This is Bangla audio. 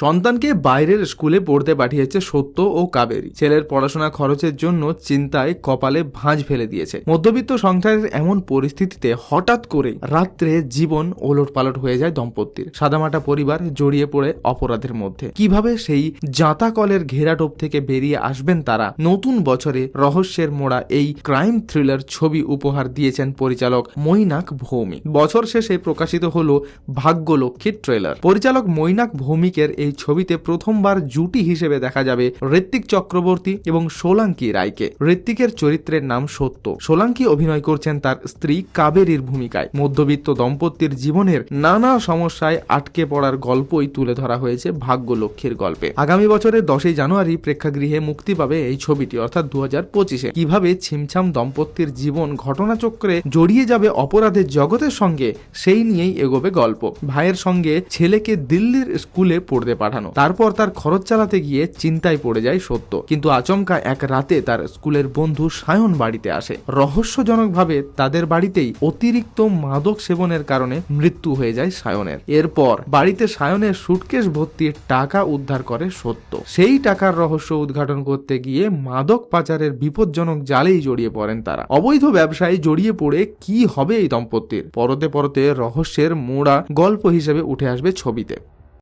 সন্তানকে বাইরের স্কুলে পড়তে পাঠিয়েছে সত্য ও কাবেরী। ছেলের পড়াশোনা খরচের জন্য চিন্তায় কপালে ভাঁজ ফেলে দিয়েছে। মধ্যবিত্ত সংসারের এমন পরিস্থিতিতে হঠাৎ করে রাত্রে জীবন ওলটপালট হয়ে যায় দম্পতির। সাদামাটা পরিবার জড়িয়ে পড়ে অপরাধের মধ্যে। কীভাবে সেই জাঁতা কলের ঘেরাটোপ থেকে বেরিয়ে আসবেন তারা? নতুন বছরে রহস্যের মোড়া এই ক্রাইম থ্রিলার ছবি উপহার দিয়েছেন পরিচালক মৈনাক ভৌমিক। বছর শেষে প্রকাশিত হল ভাগ্যলক্ষ্মীর ট্রেলার। পরিচালক মৈনাক ভৌমিকের এই ছবিতে প্রথমবার জুটি হিসেবে দেখা যাবে ঋত্বিক চক্রবর্তী এবং সোলাঙ্কি রায়কে। ঋত্বিকের চরিত্রের নাম সত্য। সোলাঙ্কি অভিনয় করছেন তার স্ত্রী কাবেরীর ভূমিকায়। মধ্যবিত্ত দম্পতির জীবনের নানা সমস্যায় আটকে পড়ার গল্পই তুলে ধরা হয়েছে ভাগ্য ভাগ্যলক্ষ্মীর গল্পে। আগামী বছরের দশই জানুয়ারি প্রেক্ষাগৃহে মুক্তি পাবে এই ছবিটি, অর্থাৎ দু হাজার পঁচিশে। কীভাবে ছিমছাম দম্পতির জীবন ঘটনাচক্রে জড়িয়ে যাবে অপরাধের জগতের সঙ্গে, সেই নিয়েই এগোবে গল্প। ভাইয়ের সঙ্গে ছেলেকে দিল্লির স্কুলে পড়তে পাঠানো। তারপর তার খরচ চালাতে গিয়ে চিন্তায় পড়ে যায় সত্য। কিন্তু আচমকা এক রাতে তার স্কুলের বন্ধু সায়ন বাড়িতে আসে। রহস্যজনকভাবে তাদের বাড়িতেই অতিরিক্ত মাদক সেবনের কারণে মৃত্যু হয়ে যায় সায়নের। এরপর বাড়িতে সায়নের সুটকেস ভর্তি টাকা উদ্ধার করে সত্য। সেই টাকার রহস্য উদ্ঘাটন করতে গিয়ে মাদক পাচারের বিপজ্জনক জালেই জড়িয়ে পড়েন তারা। অবৈধ ব্যবসায় জড়িয়ে পড়ে কি হবে এই দম্পতির? পরতে পরতে রহস্যের মোড়া গল্প হিসেবে উঠে আসবে ছবিতে।